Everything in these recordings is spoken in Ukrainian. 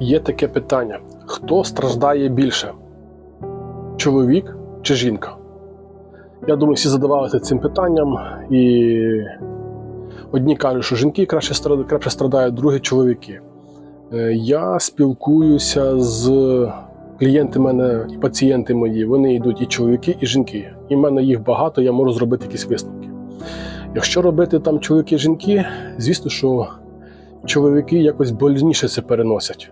Є таке питання: хто страждає більше? Чоловік чи жінка? Я думаю, всі задавалися цим питанням, і одні кажуть, що жінки краще страдають, краще страдають, другі чоловіки. Е, Я спілкуюся з клієнти мене і пацієнти мої. Вони йдуть і чоловіки, і жінки. І в мене їх багато, я можу зробити якісь висновки. Якщо робити там чоловіки жінки, звісно, що чоловіки якось больніше це переносять.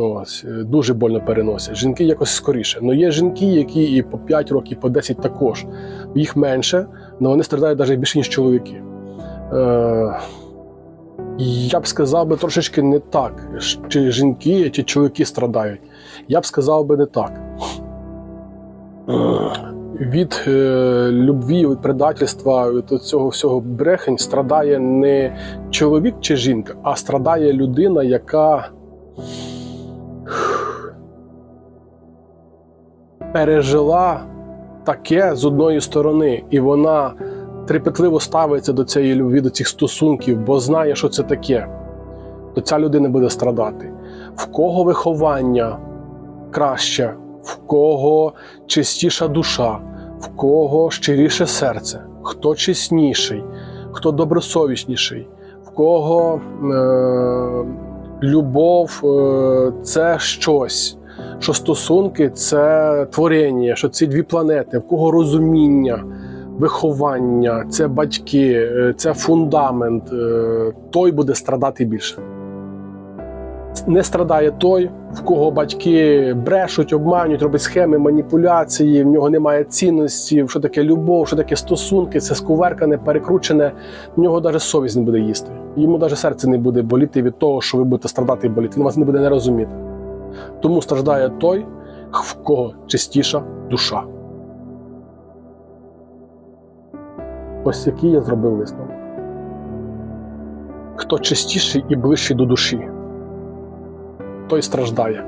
Ось, е, дуже больно переносять. Жінки якось скоріше. Ну є жінки, які і по 5 років, і по 10 також. Їх менше, але вони страдають навіть більше, ніж чоловіки. Е, я б сказав би трошечки не так, чи жінки, чи чоловіки страдають. Я б сказав би не так. Від е, любві, від предательства, від цього всього брехень страдає не чоловік чи жінка, а страдає людина, яка пережила таке з одної сторони, і вона трепетливо ставиться до цієї любві, до цих стосунків, бо знає, що це таке, то ця людина буде страдати. В кого виховання краще, в кого чистіша душа, в кого щиріше серце, хто чесніший, хто добросовісніший, в кого е- любов е- це щось. Що стосунки це творення, що ці дві планети, в кого розуміння, виховання, це батьки, е, це фундамент, е, той буде страдати більше. Не страдає той, в кого батьки брешуть, обманюють, роблять схеми, маніпуляції, в нього немає цінності, що таке любов, що таке стосунки, це скуверкане, перекручене. В нього навіть совість не буде їсти. Йому навіть серце не буде боліти від того, що ви будете страдати і боліти. Він вас не буде не розуміти. Тому страждає той, в кого чистіша душа. Ось який я зробив висновок. Хто чистіший і ближчий до душі, той страждає.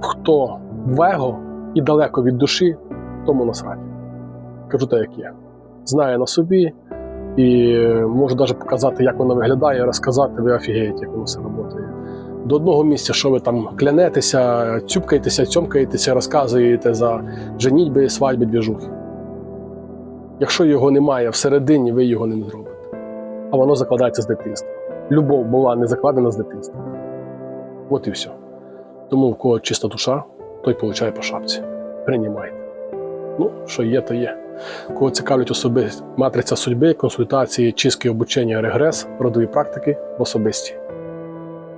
Хто в его і далеко від душі, тому насрать. Кажу те, як є. Знаю на собі і можу навіть показати, як воно виглядає, розказати, ви офігієте, як воно все працює. До одного місця, що ви там клянетеся, цюпкаєтеся, цьомкаєтеся, розказуєте за женітьби, свадьби, двіжухи. Якщо його немає всередині, ви його не зробите. А воно закладається з дитинства. Любов була не закладена з дитинства. От і все. Тому в кого чиста душа, той получає по шапці. Приймайте. Ну, що є, то є. Кого цікавлять особи матриця судьби, консультації, чистки обучення, регрес, родові практики особисті.